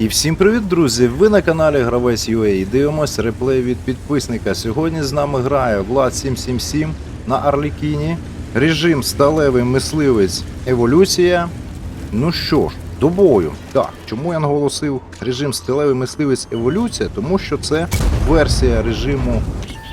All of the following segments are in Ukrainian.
І всім привіт, друзі! Ви на каналі Гравець UA і дивимось реплей від підписника. Сьогодні з нами грає Влад 777 на Арлікіні. Режим сталевий мисливець Еволюція. Ну що ж, до бою. Так, чому я наголосив режим сталевий мисливець Еволюція? Тому що це версія режиму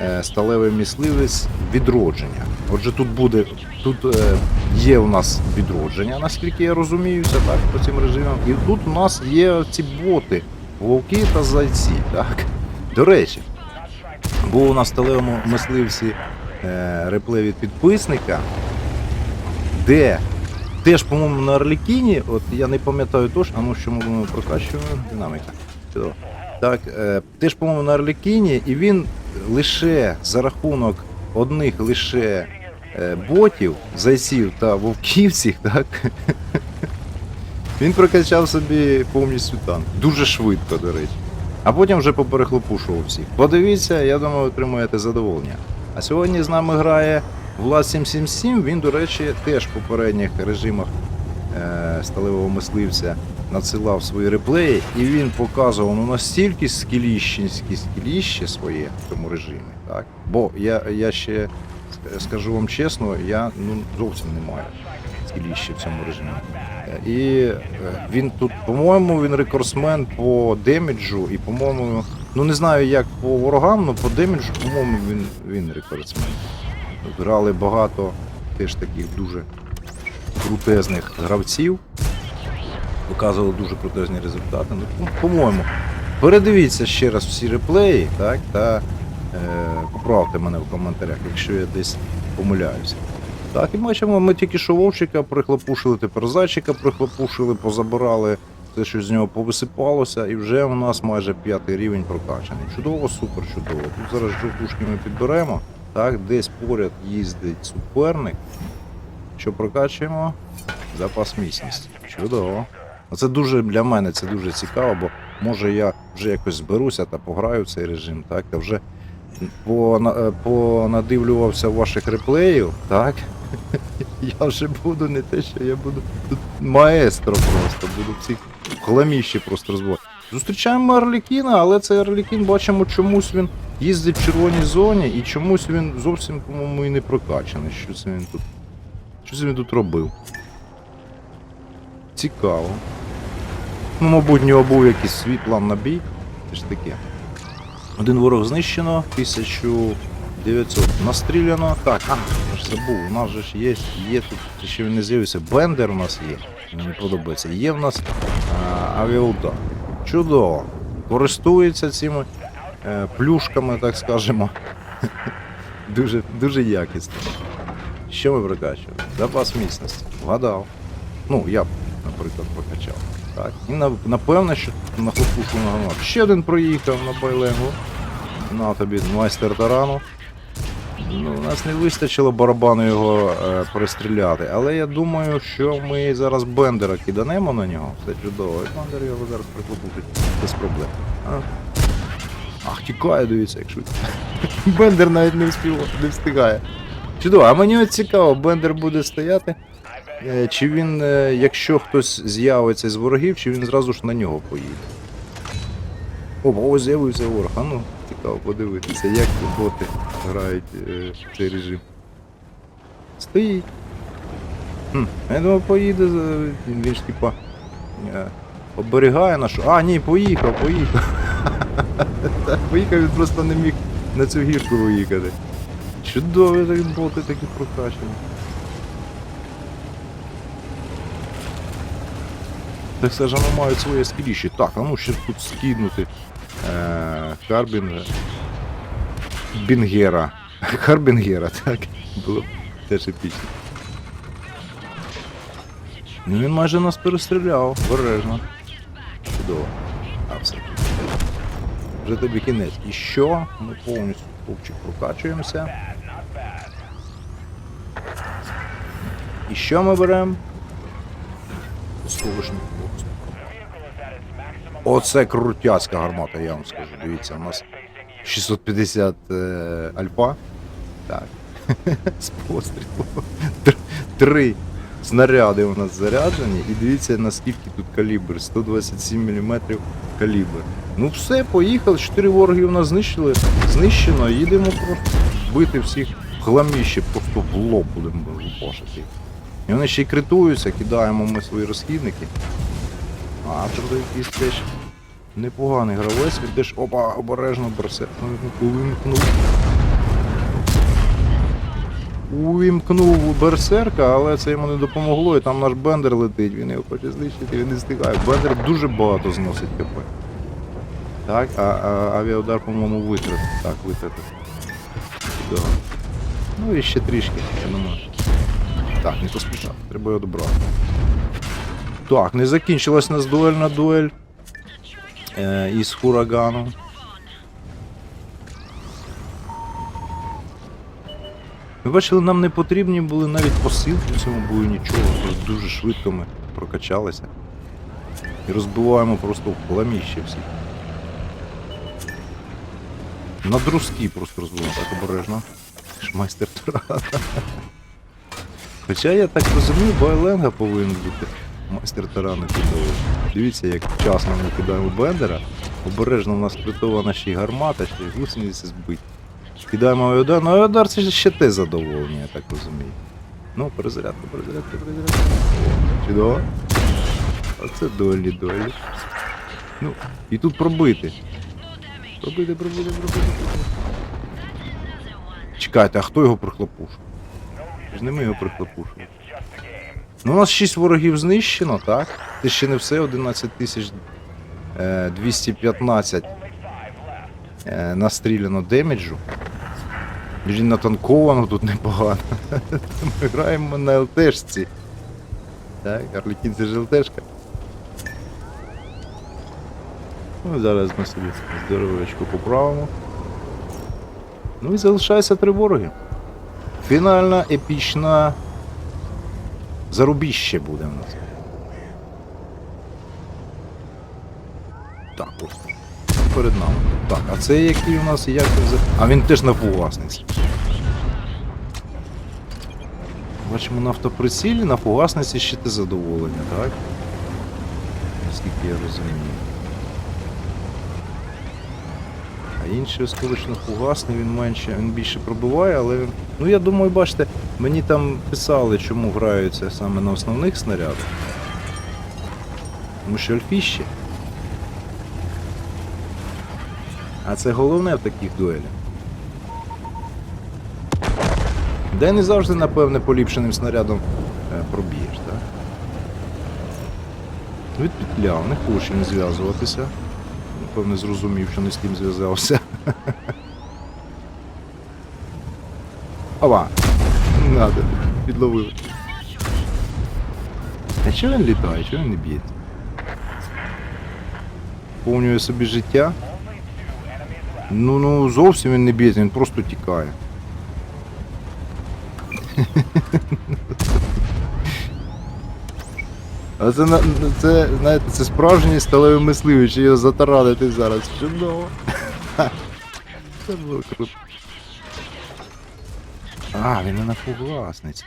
е, сталевий мисливець відродження. Отже, тут буде тут е, є у нас відродження, наскільки я розуміюся, так, по цим режимам. І тут у нас є ці боти, вовки та зайці. Так. До речі, був у нас в сталевому мисливці е, реплей від підписника, де теж, по-моєму, на Орлікіні, от я не пам'ятаю точно, а ну що ми прокачуємо, динаміка. Так, е, теж, по-моєму, на Орлікіні, і він лише за рахунок одних лише ботів, зайців та вовків цих, так? Він прокачав собі повністю танк. Дуже швидко, до речі. А потім вже поперехлопушував всіх. Подивіться, я думаю, отримаєте задоволення. А сьогодні з нами грає Влад 777. Він, до речі, теж в попередніх режимах е, сталевого мисливця надсилав свої реплеї, і він показував ну, настільки скіліщенські скіліще своє в цьому режимі. Так? Бо я, я ще е, скажу вам чесно, я ну, зовсім не маю скіліще в цьому режимі. Е, І е, він тут, по-моєму, він рекордсмен по демеджу, і, по-моєму, ну не знаю як по ворогам, але по демеджу, по-моєму, він, він рекордсмен. Грали багато теж таких дуже крутезних гравців. Показували дуже крутезні результати. Ну, по- по-моєму, передивіться ще раз всі реплеї, так, та поправте мене в коментарях, якщо я десь помиляюся. Так, і бачимо, ми тільки що вовчика прихлопушили, тепер зайчика прихлопушили, позабирали те, що з нього повисипалося, і вже у нас майже п'ятий рівень прокачаний. Чудово, супер, чудово. Тут зараз жовтушки ми підберемо. Так, десь поряд їздить суперник. Що прокачуємо? Запас міцності. Чудово. Це дуже для мене це дуже цікаво, бо може я вже якось зберуся та пограю в цей режим, так? Та вже е, понадивлювався ваших реплеїв, так? Я вже буду не те, що я буду тут маестро просто, буду всіх хламіщі просто розбивати. Зустрічаємо Арлікіна, але цей Арлікін, бачимо, чомусь він їздить в червоній зоні і чомусь він зовсім, по-моєму, і не прокачаний. Що це він тут? Що це він тут робив? Цікаво. Ну, мабуть, у нього був якийсь свій план на бій. Це ж таке. Один ворог знищено, 1900 настріляно. Так, а, я ж забув, у нас же ж є, є тут, ще він не з'явився. Бендер у нас є. Мені подобається. Є в нас а, авіаудар. Чудово. Користується цими е, плюшками, так скажемо. дуже, дуже якісно. Що ми прокачуємо? Запас міцності. Вгадав. Ну, я б, наприклад, прокачав. Так. І напевно, що на хлопушку на. Ще один проїхав на байленгу. На тобі майстер тарану. Ну, у нас не вистачило барабану його е, перестріляти, але я думаю, що ми зараз бендера киданемо на нього. Все чудово. І бендер його зараз прихлопушить без проблем. Ах, тікає, дивіться, як швидко. Бендер навіть не встиг, не встигає. Чудово, а мені от цікаво, Бендер буде стояти. Е, Чи він, е, якщо хтось з'явиться з ворогів, чи він зразу ж на нього поїде? О, ось з'явився ворог. А ну, цікаво подивитися, як боти грають е, в цей режим. Стоїть. Хм, я думав, поїде, за- він ж типа е, оберігає нашу. А, ні, поїхав, поїхав. Поїхав, він просто не міг на цю гірку виїхати. Чудові такі боти такі прокачані. Так скажемо, мають своє скріще. Так, а ну ще тут скинути е, Харбінга. Бінгера. Харбінгера, так. Було теж епічно. Ну він майже нас перестріляв, обережно. Чудово. А все. Вже тобі кінець. І що? Ми повністю хлопчик прокачуємося. І що ми беремо? Сховишник. Оце крутяцька гармата, я вам скажу. Дивіться, у нас 650 е, альфа. Так. З пострілу. Три снаряди у нас заряджені. І дивіться, наскільки тут калібр. 127 мм калібр. Ну все, поїхали. Чотири вороги у нас знищили. Знищено. Їдемо просто бити всіх хламіще, просто в лоб будемо лупашити. І вони ще й критуються, кидаємо ми свої розхідники. А, тут якийсь теж непоганий гравець, він теж опа, обережно берсе. Увімкнув. Увімкнув берсерка, але це йому не допомогло, і там наш бендер летить, він його хоче знищити, він не встигає. Бендер дуже багато зносить КП. Так, а, а авіаудар, по-моєму, витратив. Так, витратив. Да. Ну і ще трішки, я думаю. Так, не поспішав, треба його добрати. Так, не закінчилась нас дуельна дуель е, із хураганом. Ви бачили, нам не потрібні були навіть посилки в цьому бою нічого, просто дуже швидко ми прокачалися. І розбиваємо просто в пламіще всіх. На друзки просто розбиваємо, так обережно. Ти ж майстер Турана. Хоча я так розумію, Байленга повинен бути майстер тарани кидає. Дивіться, як вчасно ми кидаємо бендера. Обережно у нас притована ще й гармата, ще й гусениці збиті. Кидаємо авіадар, ну авіадар це ще те задоволення, я так розумію. Ну, перезарядка, перезарядка, перезарядка. Чудово. Оце дуельні дуелі. Ну, і тут пробити. Пробити, пробити, пробити. Чекайте, а хто його прихлопушив? Ж не ми його прихлопушили. Ну, у нас 6 ворогів знищено, так? Це ще не все, 11 тисяч е, 215 е, настріляно демеджу. Він натанковано тут непогано. Ми граємо на ЛТшці. Так, Арлекін це ж ЛТшка. Ну, зараз ми собі здоровечку поправимо. Ну і залишається три вороги. Фінальна епічна зарубіще буде в нас. Так, ось. Перед нами. Так, а це який у нас як за... А він теж на фугасниці. Бачимо на автоприцілі, на фугасниці ще те задоволення, так? Наскільки я розумію. А інший осколочно фугасний, він менше, він більше пробиває, але він. Ну я думаю, бачите, мені там писали, чому граються саме на основних снарядах. Тому що альфіще. А це головне в таких дуелях. Де не завжди, напевне, поліпшеним снарядом е, проб'єш, так? Відпетляв, не хоче не зв'язуватися. Напевне, зрозумів, що не з ким зв'язався. Ова! Надо, підловив. А чого він літає? Чого він не б'ється? Повнює собі життя. Ну ну зовсім він не б'ється, він просто тікає. А це, це, знаєте, це справжній сталевий мисливий, чи його затаранити зараз. Чудово. Це було круто. А, він не на фугласниці.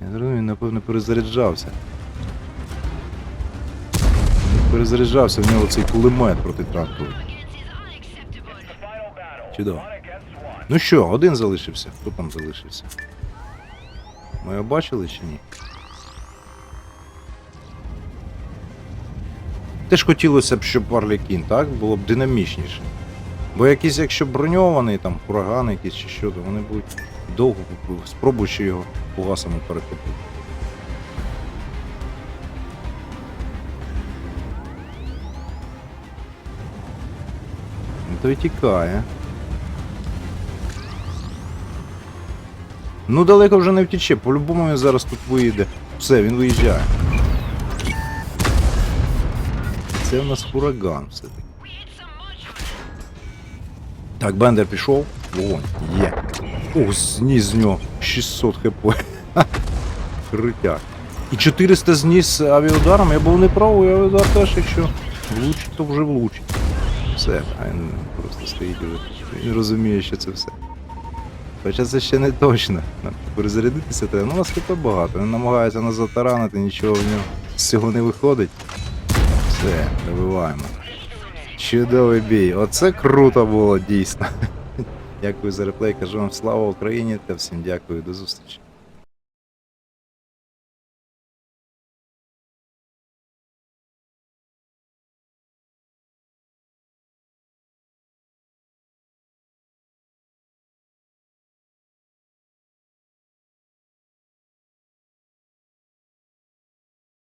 Я зрозумів, він, напевно, перезаряджався. Він перезаряджався, в нього цей кулемет протитранковий. Чудово. Ну що, один залишився. Хто там залишився? Ми його бачили чи ні? Теж хотілося б, щоб Варлікін, так? Було б динамічніше. Бо якийсь, якщо броньований, там, ураган якийсь чи що, то вони будуть довго спробуй ще його фугасами перехопити. Ну, То й тікає. Ну далеко вже не втіче, по-любому він зараз тут виїде. Все, він виїжджає. Це в нас ураган все-таки. Так, Бендер пішов. Вогонь. Є. Ох, зніс з нього 600 хп. Критяк. І 400 зніс авіаударом, я був неправий, авіаудар теж, якщо влучить, то вже влучить. Все, а він просто стоїть уже. Він розуміє, що це все. Хоча це ще не точно. Нам Перезарядитися треба. Ну, у нас хп багато. Він намагається нас затаранити, нічого в нього з цього не виходить. Все, добиваємо. Чудовий бій. Оце круто було, дійсно. Дякую за реплей. Кажу вам слава Україні та всім дякую, до зустрічі.